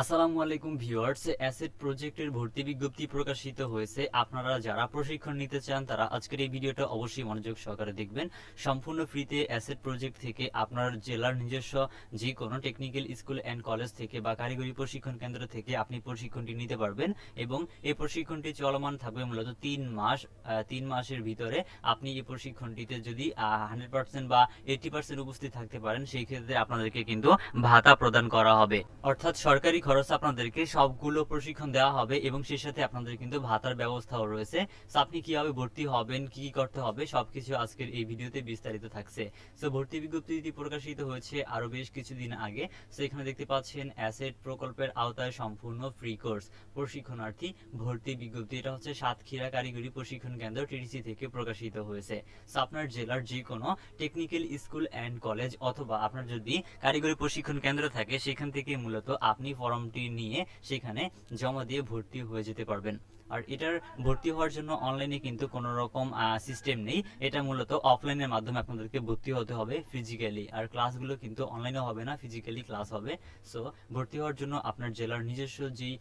আসসালামু আলাইকুম viewers, asset প্রজেক্টের ভর্তি বিজ্ঞপ্তি প্রকাশিত হয়েছে। আপনারা যারা প্রশিক্ষণ নিতে চান, তারা আজকের এই ভিডিওটা অবশ্যই মনোযোগ সহকারে দেখবেন। সম্পূর্ণ ফ্রিতে অ্যাসেট প্রজেক্ট থেকে আপনার জেলার নিজস্ব যে কোনো টেকনিক্যাল স্কুল অ্যান্ড কলেজ থেকে বা কারিগরি প্রশিক্ষণ কেন্দ্র থেকে আপনি প্রশিক্ষণটি নিতে পারবেন এবং এই প্রশিক্ষণটি চলমান থাকবে মূলত তিন মাস তিন মাসের ভিতরে। আপনি এই প্রশিক্ষণটিতে যদি হান্ড্রেড পার্সেন্ট বা এইটি পার্সেন্ট উপস্থিত থাকতে পারেন, সেই ক্ষেত্রে আপনাদেরকে কিন্তু ভাতা প্রদান করা হবে। অর্থাৎ সরকারি খরচ আপনাদেরকে সবগুলো প্রশিক্ষণ দেওয়া হবে এবং সেই সাথে আপনাদের কিন্তু ভাতার ব্যবস্থাও রয়েছে। So, আপনি কীভাবে ভর্তি হবেন কি কি করতে হবে সবকিছু আজকের এই ভিডিওতে বিস্তারিত থাকছে। সো ভর্তি বিজ্ঞপ্তিটি প্রকাশিত হয়েছে আরও বেশ কিছুদিন আগে সো এখানে দেখতে পাচ্ছেন অ্যাসেট প্রকল্পের আওতায় সম্পূর্ণ ফ্রি কোর্স প্রশিক্ষণার্থী ভর্তি বিজ্ঞপ্তি এটা হচ্ছে সাতক্ষীরা কারিগরি প্রশিক্ষণ কেন্দ্র টিডিসি থেকে প্রকাশিত হয়েছে। সো আপনার জেলার যে কোনো টেকনিক্যাল স্কুল অ্যান্ড কলেজ অথবা আপনার যদি কারিগরি প্রশিক্ষণ কেন্দ্র থাকে সেখান থেকে মূলত আপনি ফর্মটি নিয়ে সেখানে জমা দিয়ে ভর্তি হয়ে যেতে পারবেন। আর এটার ভর্তি হওয়ার জন্য অনলাইনে কিন্তু কোনো রকম সিস্টেম নেই। এটা মূলত অফলাইনের মাধ্যমে আপনাদেরকে ভর্তি হতে হবে ফিজিক্যালি আর ক্লাসগুলো কিন্তু অনলাইনে হবে না ফিজিক্যালি ক্লাস হবে। সো ভর্তি হওয়ার জন্য আপনার জেলার নিজস্ব যেই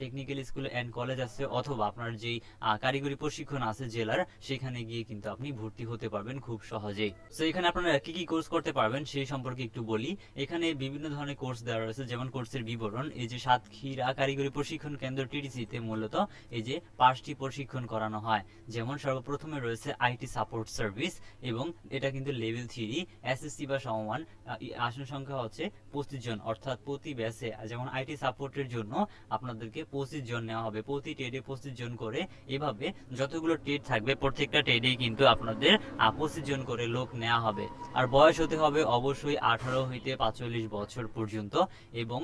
টেকনিক্যাল স্কুল অ্যান্ড কলেজ আছে, অথবা আপনার যেই কারিগরি প্রশিক্ষণ আছে জেলার, সেখানে গিয়ে কিন্তু আপনি ভর্তি হতে পারবেন খুব সহজেই। সো এখানে আপনারা কি কি কোর্স করতে পারবেন সেই সম্পর্কে একটু বলি। এখানে বিভিন্ন ধরনের কোর্স দেওয়া রয়েছে, যেমন কোর্সের বিবরণ, এই যে সাতক্ষীরা কারিগরি প্রশিক্ষণ কেন্দ্র টিডিসিতে মূলত এই যে পাঁচটি প্রশিক্ষণ করানো হয়। যেমন সর্বপ্রথমে রয়েছে আইটি সাপোর্ট সার্ভিস এবং এটা কিন্তু লেভেল থ্রি এসএসসি বা আহ, ই- আসন সংখ্যা হচ্ছে পঁচিশ জন অর্থাৎ প্রতি ব্যাচে যেমন আইটি সাপোর্টের জন্য আপনাদেরকে পঁচিশ জন নেওয়া হবে। প্রতি টেডে পঁচিশ জন করে এভাবে যতগুলো টেড থাকবে প্রত্যেকটা টেডেই কিন্তু আপনাদের পঁচিশ জন করে লোক নেওয়া হবে। আর বয়স হতে হবে অবশ্যই আঠারো হইতে পাঁচচল্লিশ বছর পর্যন্ত এবং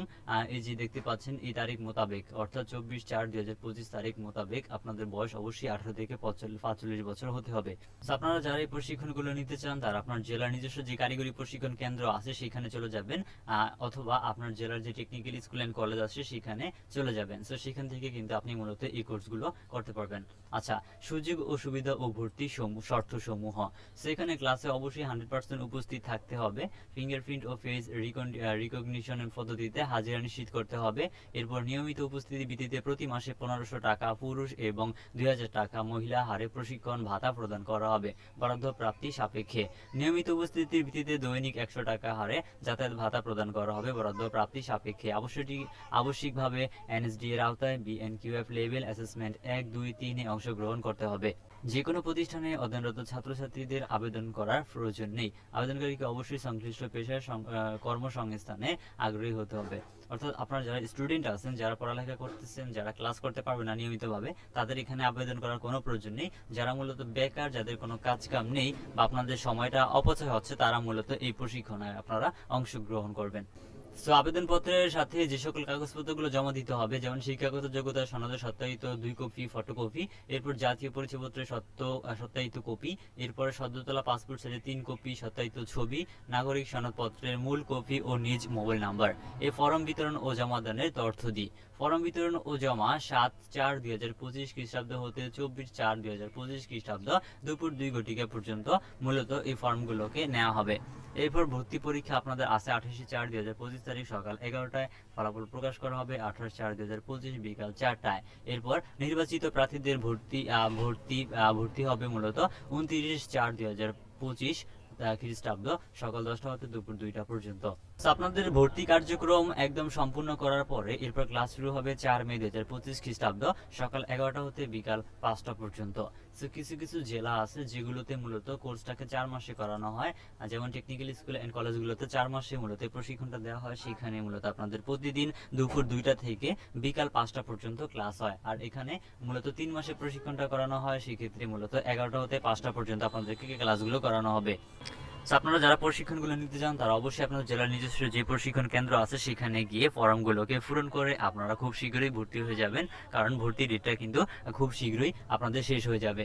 এই যে দেখতে পাচ্ছেন এই তারিখ মোতাবেক অর্থাৎ চব্বিশ চার দুই তারিখ মোতাবেক আপনাদের বয়স অবশ্যই আঠারো থেকে পাঁচচল্লিশ বছর হতে হবে। আপনারা যারা এই প্রশিক্ষণগুলো নিতে চান, তারা আপনার জেলার নিজস্ব যে কারিগরি প্রশিক্ষণ কেন্দ্র আছে, সেখানে চলে যাবেন অথবা আপনার জেলার যে টেকনিক্যাল স্কুল অ্যান্ড কলেজ আছে, সেখানে চলে যাবেন। সো সেখান থেকে কিন্তু আপনি মূলত এই কোর্সগুলো করতে পারবেন। আচ্ছা সুযোগ ও সুবিধা ও ভর্তি শর্ত সমূহ সেখানে ক্লাসে অবশ্যই হান্ড্রেড পার্সেন্ট উপস্থিত থাকতে হবে। ফিঙ্গারপ্রিন্ট ও ফেস রিকগনিশন পদ্ধতিতে হাজিরা নিশ্চিত করতে হবে। এরপর নিয়মিত উপস্থিতি ভিত্তিতে প্রতি মাসে পনেরোশো টাকা পুরুষ এবং দুই হাজার টাকা মহিলা হারে প্রশিক্ষণ, ভাতা প্রদান করা হবে বরাদ্দ প্রাপ্তি সাপেক্ষে। নিয়মিত উপস্থিতির ভিত্তিতে দৈনিক একশো টাকা হারে যাতায়াত ভাতা প্রদান করা হবে বরাদ্দ প্রাপ্তি সাপেক্ষে। আবশ্যকটি আবশ্যিকভাবে এনএসডি এর আওতায় বিএনকিউএফ লেভেল অ্যাসেসমেন্ট এক দুই তিনে অংশগ্রহণ করতে হবে। যে কোনো প্রতিষ্ঠানে অধ্যয়নরত ছাত্রছাত্রীদের আবেদন করার প্রয়োজন নেই। আবেদনকারীকে অবশ্যই সংশ্লিষ্ট পেশার কর্মসংস্থানে আগ্রহী হতে হবে। অর্থাৎ আপনারা যারা স্টুডেন্ট আছেন, যারা পড়ালেখা করতেছেন, যারা ক্লাস করতে পারবে না নিয়মিতভাবে, তাদের এখানে আবেদন করার কোনো প্রয়োজন নেই। যারা মূলত বেকার, যাদের কোনো কাজ কাম নেই বা আপনাদের সময়টা অপচয় হচ্ছে, তারা মূলত এই প্রশিক্ষণে আপনারা অংশগ্রহণ করবেন। সো আবেদনপত্রের সাথে যে সকল কাগজপত্রগুলো জমা দিতে হবে, যেমন শিক্ষাগত যোগ্যতা, সনদের সত্যায়িত দুই কপি, ফটোকপি, এরপর জাতীয় পরিচয়পত্রের সত্য সত্যায়িত কপি, এরপর সদ্যতলা পাসপোর্ট সাইজের তিন কপি, সত্যায়িত ছবি, নাগরিক সনদপত্রের মূল কপি ও নিজ মোবাইল নাম্বার। এই ফর্ম বিতরণ ও জমাদানের তথ্য দিই। ফর্ম বিতরণ ও জমা সাত চার দুই হাজার পঁচিশ খ্রিস্টাব্দ হতে চব্বিশ চার দুই হাজার পঁচিশ খ্রিস্টাব্দ দুপুর দুই ঘটিকা পর্যন্ত মূলত এই ফর্মগুলোকে নেওয়া হবে। এরপর ভর্তি পরীক্ষা আপনাদের আছে আঠাশে চার দুই হাজার পঁচিশ তারিখ সকাল এগারোটায়। ফলাফল প্রকাশ করা হবে আঠাশ চার দুই হাজার পঁচিশ বিকাল চারটায়। এরপর নির্বাচিত প্রার্থীদের ভর্তি ভর্তি ভর্তি হবে মূলত উনত্রিশ চার দুই হাজার পঁচিশ খ্রিস্টাব্দ, সকাল দশটা হতে দুপুর দুইটা পর্যন্ত। আপনাদের ভর্তি কার্যক্রম একদম সম্পূর্ণ করার পরে এরপর ক্লাস শুরু হবে চার মে দুই হাজার পঁচিশ খ্রিস্টাব্দ, সকাল এগারোটা হতে বিকাল পাঁচটা পর্যন্ত। কিছু কিছু জেলা আছে যেগুলোতে মূলত কোর্সটাকে চার মাসে করানো হয়। যেমন টেকনিক্যাল স্কুল অ্যান্ড কলেজগুলোতে চার মাসে মূলত প্রশিক্ষণটা দেওয়া হয়। সেখানে মূলত আপনাদের প্রতিদিন দুপুর দুইটা থেকে বিকাল পাঁচটা পর্যন্ত ক্লাস হয়। আর এখানে মূলত তিন মাসে প্রশিক্ষণটা করানো হয়। সেক্ষেত্রে মূলত এগারোটা হতে পাঁচটা পর্যন্ত আপনাদেরকে ক্লাসগুলো করানো হবে। আপনারা যারা প্রশিক্ষণগুলো নিতে চান, তারা অবশ্যই আপনার জেলার নিজস্ব যে প্রশিক্ষণ কেন্দ্র আছে, সেখানে গিয়ে ফর্মগুলোকে পূরণ করে আপনারা খুব শীঘ্রই ভর্তি হয়ে যাবেন। কারণ ভর্তি ডেটটা কিন্তু খুব শীঘ্রই আপনাদের শেষ হয়ে যাবে।